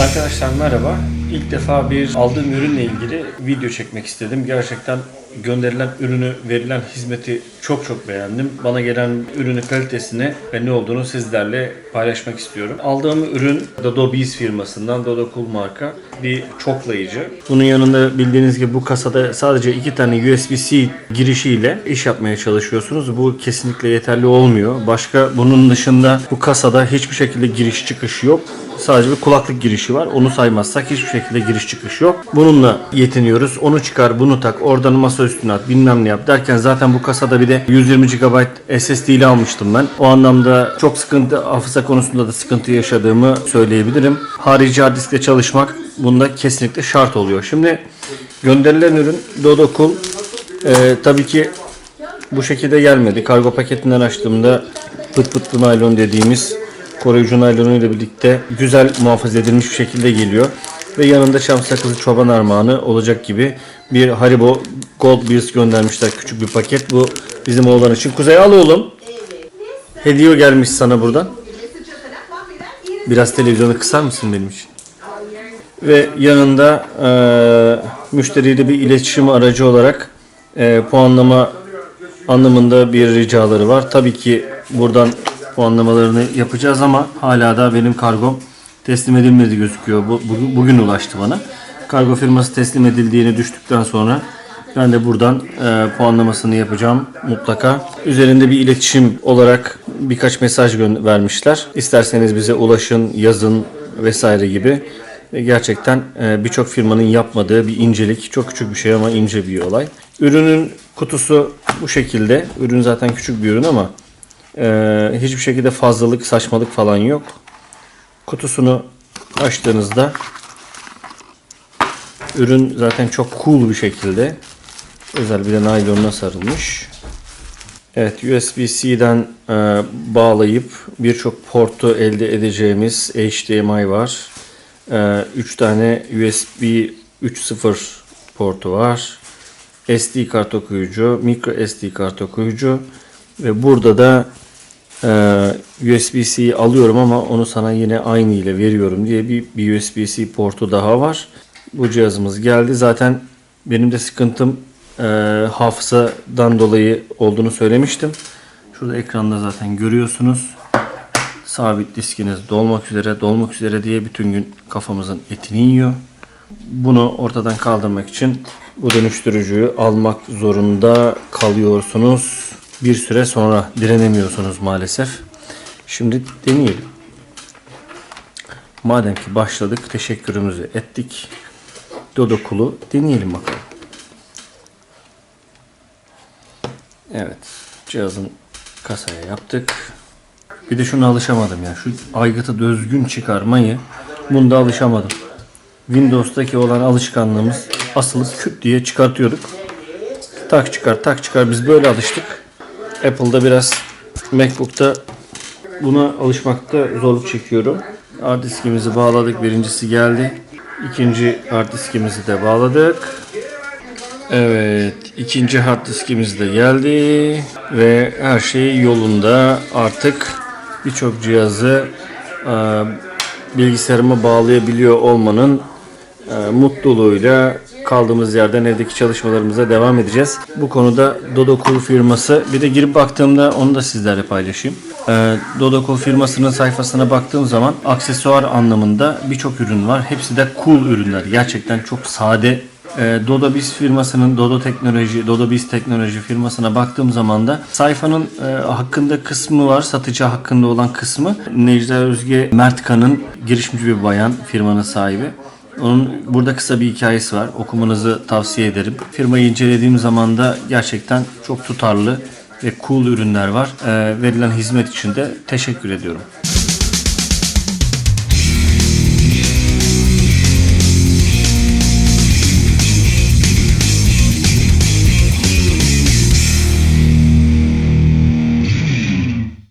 Arkadaşlar merhaba. İlk defa bir aldığım ürünle ilgili video çekmek istedim. Gerçekten gönderilen ürünü, verilen hizmeti çok çok beğendim. Bana gelen ürünün kalitesini ve ne olduğunu sizlerle paylaşmak istiyorum. Aldığım ürün Dodo Bees firmasından Dodo Cool marka bir çoklayıcı. Bunun yanında bildiğiniz gibi bu kasada sadece iki tane USB-C girişiyle iş yapmaya çalışıyorsunuz. Bu kesinlikle yeterli olmuyor. Başka bunun dışında bu kasada hiçbir şekilde giriş çıkış yok. Sadece bir kulaklık girişi var. Onu saymazsak hiçbir şekilde giriş çıkış yok. Bununla yetiniyoruz. Onu çıkar, bunu tak, oradan masa üstüne at, bilmem ne yap derken zaten bu kasada bir de 120 GB SSD ile almıştım ben. O anlamda çok sıkıntı, hafıza konusunda da sıkıntı yaşadığımı söyleyebilirim. Harici hard diskle çalışmak bunda kesinlikle şart oluyor. Şimdi gönderilen ürün Dodo Cool. Ee, tabii ki bu şekilde gelmedi. Kargo paketinden açtığımda pıt pıtlı naylon dediğimiz koruyucu naylonu ile birlikte güzel muhafaza edilmiş bir şekilde geliyor. Ve yanında çam sakızı çoban armağanı olacak gibi bir Haribo Gold Beers göndermişler küçük bir paket. Bu bizim oğlan için. Kuzey al oğlum. Hediye gelmiş sana buradan. Biraz televizyonu kısar mısın benim için? Ve yanında eee müşteriyle bir iletişim aracı olarak eee, puanlama anlamında bir ricaları var. Tabii ki buradan puanlamalarını yapacağız ama hala da benim kargom teslim edilmedi gözüküyor. Bu, bu- bugün ulaştı bana. Kargo firması teslim edildiğini düştükten sonra ben de buradan e, puanlamasını yapacağım mutlaka. Üzerinde bir iletişim olarak birkaç mesaj vermişler. İsterseniz bize ulaşın, yazın vesaire gibi. Ve Gerçekten e, birçok firmanın yapmadığı bir incelik. Çok küçük bir şey ama ince bir olay. Ürünün kutusu bu şekilde. Ürün zaten küçük bir ürün ama e, hiçbir şekilde fazlalık, saçmalık falan yok. Kutusunu açtığınızda ürün zaten çok cool bir şekilde özel bir de naylonuna sarılmış. Evet USB-C'den e, bağlayıp birçok portu elde edeceğimiz HDMI var. 3 tane USB 3.0 portu var. SD kart okuyucu, micro SD kart okuyucu ve burada da e, USB-C alıyorum ama onu sana yine aynı ile veriyorum diye bir, bir USB-C portu daha var. Bu cihazımız geldi. Zaten benim de sıkıntım e, hafızadan dolayı olduğunu söylemiştim. Şurada ekranda zaten görüyorsunuz. Sabit diskiniz dolmak üzere, dolmak üzere diye bütün gün kafamızın etini yiyor. Bunu ortadan kaldırmak için bu dönüştürücüyü almak zorunda kalıyorsunuz. Bir süre sonra direnemiyorsunuz maalesef. Şimdi deneyelim. Madem ki başladık, teşekkürümüzü ettik. Dodo Cool'u deneyelim bakalım. Evet, cihazın kasaya yaptık. Bir de şuna alışamadım ya. Şu aygıtı düzgün çıkarmayı bunda alışamadım. Windows'taki olan alışkanlığımız asılıp küt diye çıkartıyorduk. Tak çıkar tak çıkar biz böyle alıştık. Apple'da biraz Macbook'ta buna alışmakta zorluk çekiyorum. Hard diskimizi bağladık. Birincisi geldi. İkinci hard diskimizi de bağladık. Evet, ikinci hard diskimiz de geldi ve her şey yolunda. Artık birçok cihazı e, bilgisayarıma bağlayabiliyor olmanın e, mutluluğuyla kaldığımız yerden evdeki çalışmalarımıza devam edeceğiz. Bu konuda Dodo Cool firması bir de girip baktığımda onu da sizlerle paylaşayım. E, Dodo Cool firmasının sayfasına baktığım zaman aksesuar anlamında birçok ürün var. Hepsi de cool ürünler. Gerçekten çok sade e, Dodo Biz firmasının Dodo Teknoloji, Dodo Biz Teknoloji firmasına baktığım zaman da sayfanın e, hakkında kısmı var. Satıcı hakkında olan kısmı. Necla Özge Mertkan'ın girişimci bir bayan firmanın sahibi. Onun burada kısa bir hikayesi var. Okumanızı tavsiye ederim. Firmayı incelediğim zaman da gerçekten çok tutarlı ve cool ürünler var. E, verilen hizmet için de teşekkür ediyorum.